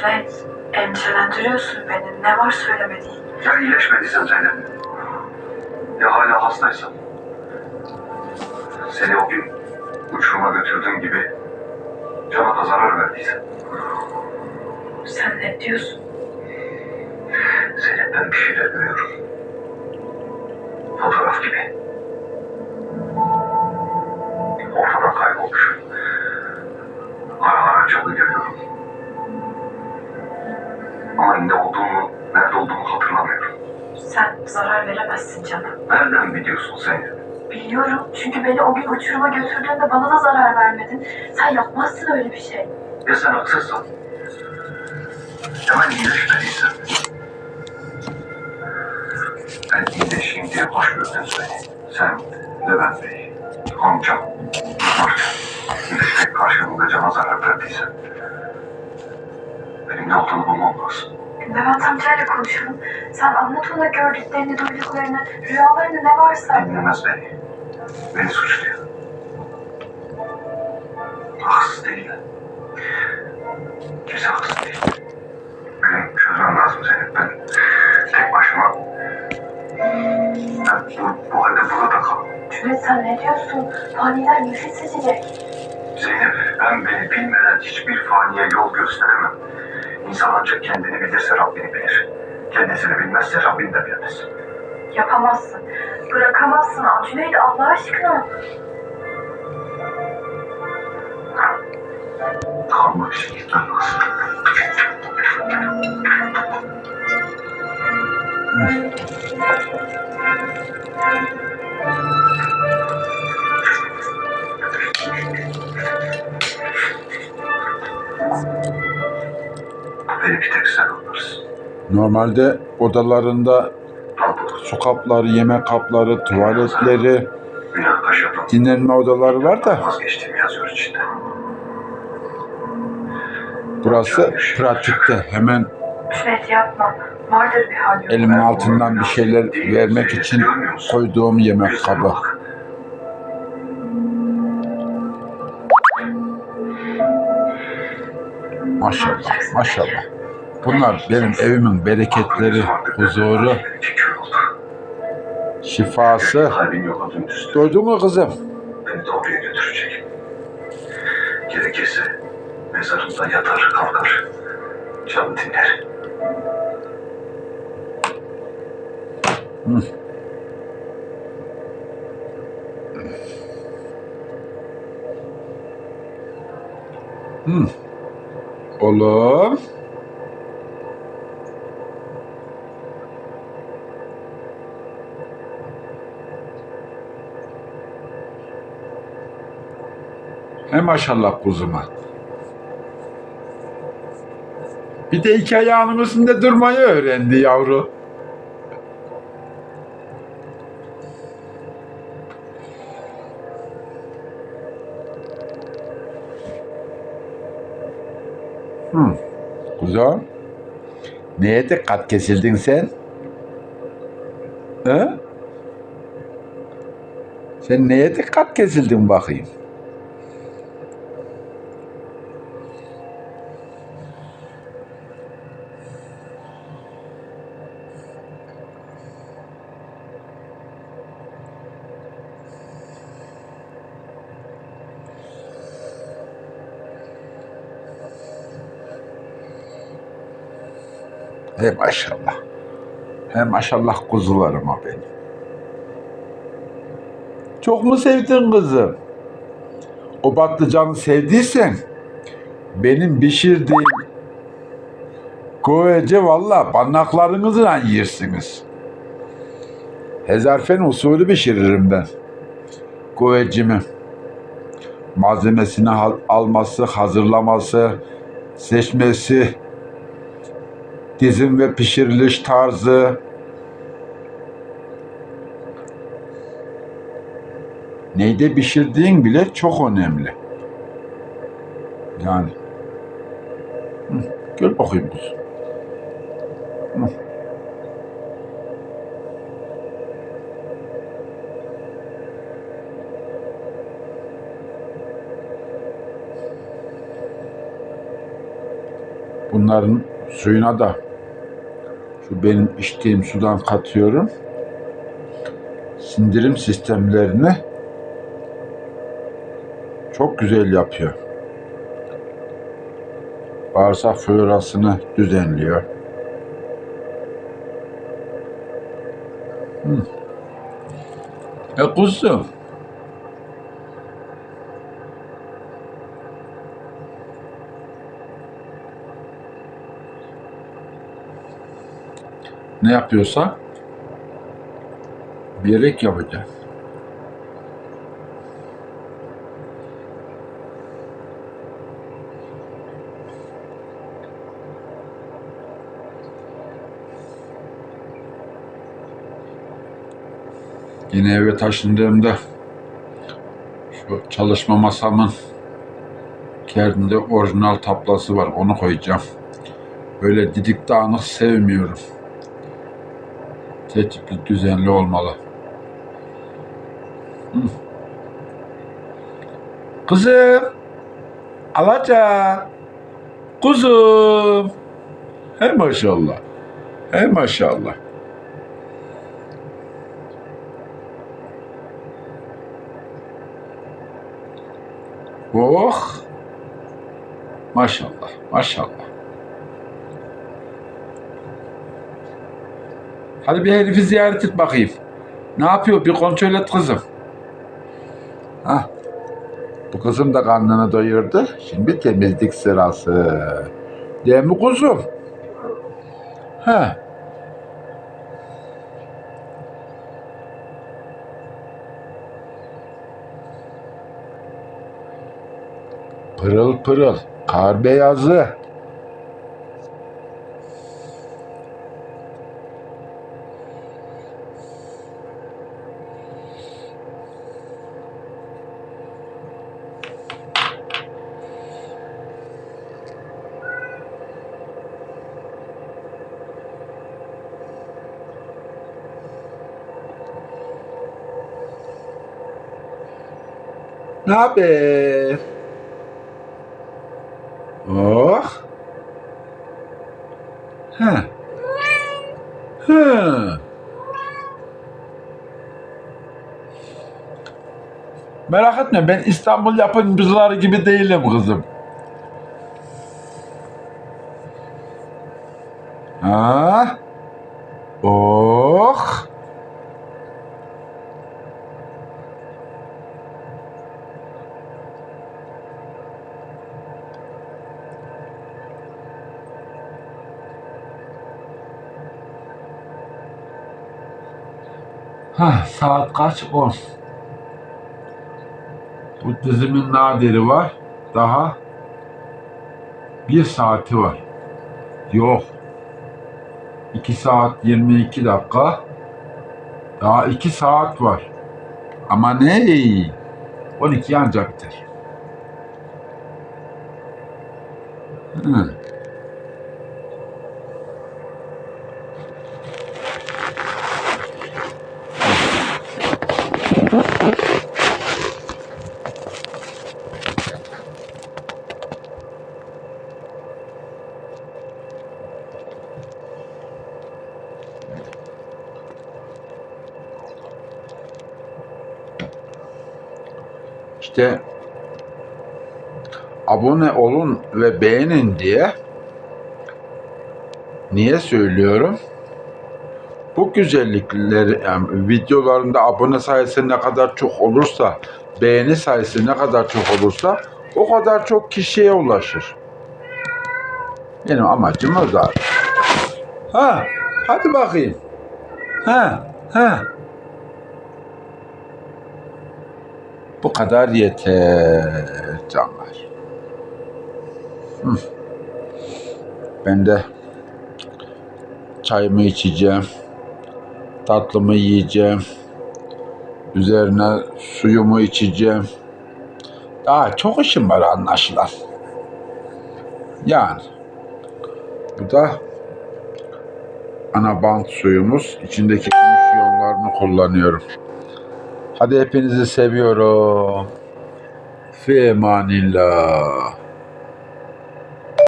Cüneyt, endişelendiriyorsun beni. Ne var söylemediğin? Ya iyileşmediysen Zeynep. Ya hala hastaysan. Seni o gün uçuruma götürdüğüm gibi cana da zarar verdiysen. Sen ne diyorsun? Zeynep ben bir şeyler görüyorum. Fotoğraf gibi. Ortadan kaybolmuş. Ara ara görüyorum. Ama ne olduğunu, nerede olduğunu hatırlamıyorum. Sen zarar veremezsin cana. Nereden biliyorsun Zeynep? Biliyorum çünkü beni o gün uçuruma götürdüğünde bana da zarar vermedin. Sen yapmazsın öyle bir şey. Ya sen haksızsan? Hemen iyileşmediysen? Ben iyileşeyim diye hoş gördün beni. Sen, Levent Bey, amcam, Mart, iyileşmek karşılığında cana zarar verdiysen. Benim ne olduğunu bulmam lazım. Levent amcayla konuşalım. Sen anlat ona gördüklerini, duyduklarını, rüyalarını ne varsa. Dinlemez beni. Beni suçluyor. Haksız değil. Kimse haksız değil. Benim çözmem lazım Zeynep. Ben tek başıma... Ben bu, bu halde burada kalamam. Cüneyt sen ne diyorsun? Faniler nefes seçecek. Zeynep, ben beni bilmeden hiçbir faniye yol gösteremem. İnsan ancak kendini bilirse Rabbini bilir. Kendisini bilmezse Rabbini de bilmez. Yapamazsın. Bırakamazsın. Cüneyt Allah aşkına. Kalmak için gitmem lazım. Beni Normalde odalarında su kapları, yemek kapları, tuvaletleri, dinlenme odaları var da burası pratikte. Hemen Cüneyt yapma. Vardır bir hal yok. elimin altından bir şeyler vermek için koyduğum yemek kabı. Maşallah, maşallah. Bunlar benim evimin bereketleri, huzuru, şifası. Duydun mu kızım? Beni de oraya götürecek. Gerekirse mezarımda yatar kalkar. Can dinler. Oğlum. He maşallah kuzuma. Bir de iki ayağının üstünde durmayı öğrendi yavru. Hı. Kuzum. Neye dikkat kesildin sen? He? Sen neye dikkat kesildin bakayım? He maşallah. He maşallah kuzularıma benim. Çok mu sevdin kızım? O patlıcanı sevdiysen benim pişirdiğim koyece valla parmaklarınızla yersiniz. Hezarfen usulü pişiririm ben. Koyecimi. Malzemesini al- alması, hazırlaması, seçmesi, dizim ve pişiriliş tarzı, neyde pişirdiğin bile çok önemli. Yani. Hı, gel bakayım. Hı. Bunların suyuna da şu benim içtiğim sudan katıyorum. Sindirim sistemlerini çok güzel yapıyor. Bağırsak florasını düzenliyor. Hı. E kuzum. Ne yapıyorsa bilerek yapacağız. Yine eve taşındığımda şu çalışma masamın kendinde orijinal tablası var. Onu koyacağım. Böyle didik dağınık sevmiyorum. Tertipli, düzenli olmalı. Kızım. Alaca. Kuzum. He maşallah. He maşallah. Oh. Maşallah, maşallah. Hadi bir herifi ziyaret et bakayım. Ne yapıyor? Bir kontrol et kızım. Hah. Bu kızım da karnını doyurdu. Şimdi temizlik sırası. Değil mi kuzum? Ha. Pırıl pırıl. Kar beyazı. Ne haber? Oh. Ha. Ha. Merak etme ben İstanbul yapımcıları gibi değilim kızım. Ha? Hah, saat kaç? 10. Bu dizimin nadiri var. Daha bir saati var. Yok. 2 saat 22 dakika. Daha 2 saat var. Ama ne? 12 ancak biter. Hı. İşte abone olun ve beğenin diye niye söylüyorum? Bu güzellikleri yani videolarında abone sayısı ne kadar çok olursa, beğeni sayısı ne kadar çok olursa o kadar çok kişiye ulaşır. Benim amacım o zaten. Ha, hadi bakayım. Ha, ha. Bu kadar yeter canlar. Ben de çayımı içeceğim. Tatlımı yiyeceğim. Üzerine suyumu içeceğim. Daha çok işim var anlaşılan. Yani bu da ana bant suyumuz. İçindeki gümüş iyonlarını kullanıyorum. Hadi hepinizi seviyorum. Fi emanillah.